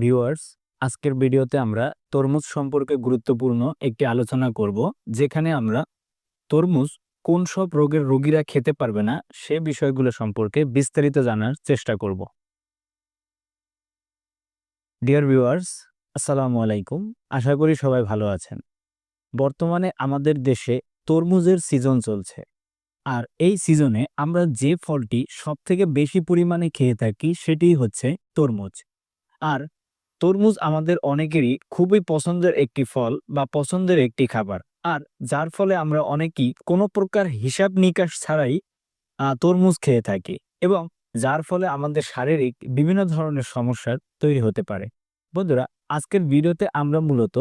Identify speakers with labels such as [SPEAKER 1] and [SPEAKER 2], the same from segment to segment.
[SPEAKER 1] Viewers আজকের ভিডিওতে আমরা তরমুজ সম্পর্কে গুরুত্বপূর্ণ একটি আলোচনা করব, যেখানে আমরা তরমুজ কোন সব রোগের রোগীরা খেতে পারবে না, সে বিষয়গুলো সম্পর্কে বিস্তারিত জানার চেষ্টা করব। ডিয়ার ভিউয়ার্স আসসালামু আলাইকুম। আশা করি সবাই ভালো আছেন। বর্তমানে আমাদের দেশে তরমুজের সিজন চলছে। আর এই সিজনে আমরা যে ফলটি সবথেকে বেশি পরিমাণে খেয়ে থাকি সেটি হচ্ছে তরমুজ। আর তরমুজ আমাদের অনেকেরই খুবই পছন্দের একটি ফল বা পছন্দের একটি খাবার। আর যার ফলে আমরা অনেকেই কোনো প্রকার হিসাব নিকাশ ছাড়াই তরমুজ খেয়ে থাকি এবং যার ফলে আমাদের শারীরিক বিভিন্ন ধরনের সমস্যার তৈরি হতে পারে। বন্ধুরা, আজকের ভিডিওতে আমরা মূলত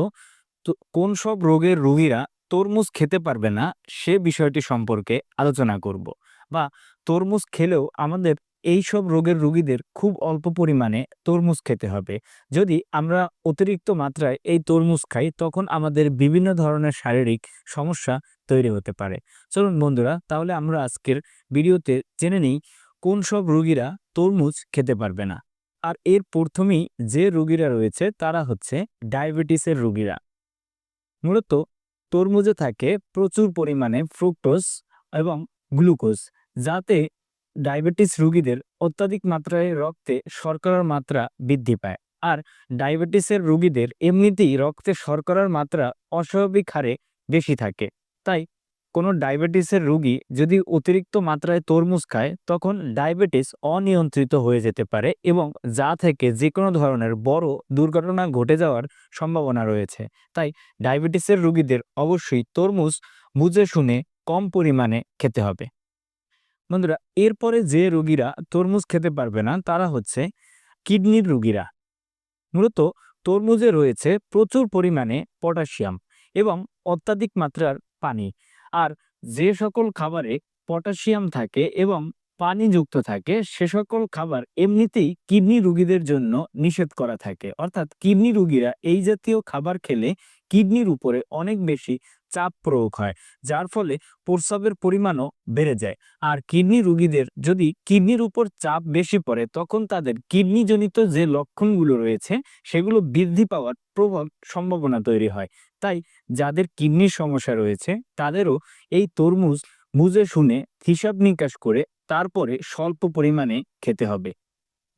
[SPEAKER 1] কোন সব রোগের রোগীরা তরমুজ খেতে পারবে না সে বিষয়টি সম্পর্কে আলোচনা করব বা তরমুজ খেলেও আমাদের এই সব রোগের রোগীদের খুব অল্প পরিমাণে তরমুজ খেতে হবে। যদি আমরা অতিরিক্ত মাত্রায় এই তরমুজ খাই, তখন আমাদের বিভিন্ন ধরনের শারীরিক সমস্যা তৈরি হতে পারে। চলুন বন্ধুরা, তাহলে আমরা আজকের ভিডিওতে জেনে নিই কোন সব রোগীরা তরমুজ খেতে পারবে না। আর এর প্রথমেই যে রোগীরা রয়েছে, তারা হচ্ছে ডায়াবেটিসের রোগীরা। মূলত তরমুজে থাকে প্রচুর পরিমাণে ফ্রুক্টোজ এবং গ্লুকোজ, যাতে ডায়াবেটিস রোগীদের অত্যাধিক মাত্রায় রক্তে শর্করার মাত্রা বৃদ্ধি পায়। আর ডায়াবেটিসের রোগীদের এমনিতেই রক্তে শর্করার মাত্রা অস্বাভাবিক হারে বেশি থাকে। তাই কোনো ডায়াবেটিসের রোগী যদি অতিরিক্ত মাত্রায় তরমুজ খায়, তখন ডায়াবেটিস অনিয়ন্ত্রিত হয়ে যেতে পারে এবং যা থেকে যে কোনো ধরনের বড় দুর্ঘটনা ঘটে যাওয়ার সম্ভাবনা রয়েছে। তাই ডায়াবেটিসের রোগীদের অবশ্যই তরমুজ বুঝে শুনে কম পরিমাণে খেতে হবে। বন্ধুরা, এরপরে যে রোগীরা তরমুজ খেতে পারবে না, তারা হচ্ছে কিডনির রোগীরা। মূলত তরমুজে রয়েছে প্রচুর পরিমাণে পটাশিয়াম এবং অত্যাধিক মাত্রার পানি। আর যে সকল খাবারে পটাশিয়াম থাকে এবং পানিযুক্ত থাকে, সে সকল খাবার এমনিতেই কিডনি রুগীদের জন্য নিষেধ করা থাকে। অর্থাৎ কিডনি রুগীরা এই জাতীয় খাবার খেলে কিডনির উপরে অনেক বেশি চাপ প্রয়োগ হয়, যার ফলে প্রস্রাবের পরিমাণও বেড়ে যায়। আর কিডনি রোগীদের যদি কিডনির উপর চাপ বেশি পড়ে, তখন তাদের কিডনিজনিত যে লক্ষণগুলো রয়েছে, সেগুলো বৃদ্ধি পাওয়ার প্রভাব সম্ভাবনা তৈরি হয়। তাই যাদের কিডনির সমস্যা রয়েছে, তাদেরও এই তরমুজ বুঝে শুনে হিসাব নিকাশ করে তারপরে স্বল্প পরিমাণে খেতে হবে।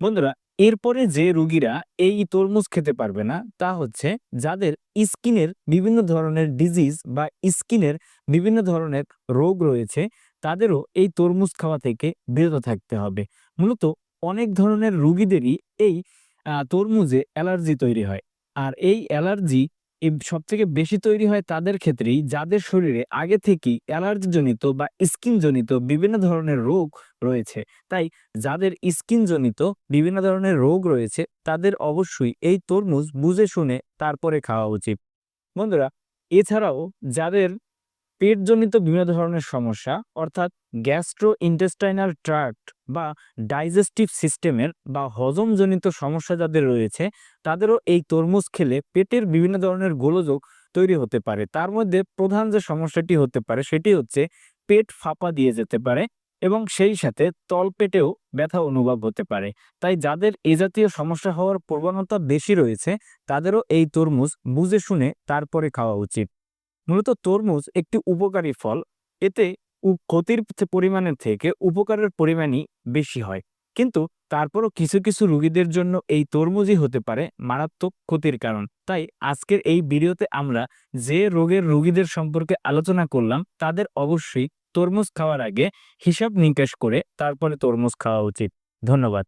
[SPEAKER 1] বন্ধুরা এরপরে যে রুগীরা এই তরমুজ খেতে পারবে না, তা হচ্ছে যাদের স্কিনের বিভিন্ন ধরনের ডিজিজ বা স্কিনের বিভিন্ন ধরনের রোগ রয়েছে, তাদেরও এই তরমুজ খাওয়া থেকে বিরত থাকতে হবে। মূলত অনেক ধরনের রুগীদেরই এই তরমুজে অ্যালার্জি তৈরি হয়। আর এই অ্যালার্জি সব থেকে বেশি তৈরি হয় তাদের ক্ষেত্রেই যাদের শরীরে আগে থেকেই অ্যালার্জিজনিত বা স্কিনজনিত বিভিন্ন ধরনের রোগ রয়েছে। তাই যাদের স্কিনজনিত বিভিন্ন ধরনের রোগ রয়েছে, তাদের অবশ্যই এই তরমুজ বুঝে শুনে তারপরে খাওয়া উচিত। বন্ধুরা, এছাড়াও যাদের পেটজনিত বিভিন্ন ধরনের সমস্যা, অর্থাৎ গ্যাস্ট্রো ইন্টেস্টাইনাল ট্রাক্ট বা ডাইজেস্টিভ সিস্টেমের বা হজমজনিত সমস্যা যাদের রয়েছে, তাদেরও এই তরমুজ খেলে পেটের বিভিন্ন ধরনের গোলযোগ তৈরি হতে পারে। তার মধ্যে প্রধান যে সমস্যাটি হতে পারে, সেটি হচ্ছে পেট ফাঁপা দিয়ে যেতে পারে এবং সেই সাথে তলপেটেও ব্যথা অনুভব হতে পারে। তাই যাদের এ জাতীয় সমস্যা হওয়ার প্রবণতা বেশি রয়েছে, তাদেরও এই তরমুজ বুঝে শুনে তারপরে খাওয়া উচিত। মূলত তরমুজ একটি উপকারী ফল। এতে ক্ষতির পরিমাণের থেকে উপকারের পরিমাণই বেশি হয়। কিন্তু তারপরও কিছু কিছু রোগীদের জন্য এই তরমুজই হতে পারে মারাত্মক ক্ষতির কারণ। তাই আজকের এই ভিডিওতে আমরা যে রোগের রোগীদের সম্পর্কে আলোচনা করলাম, তাদের অবশ্যই তরমুজ খাওয়ার আগে হিসাব নিকাশ করে তারপরে তরমুজ খাওয়া উচিত। ধন্যবাদ।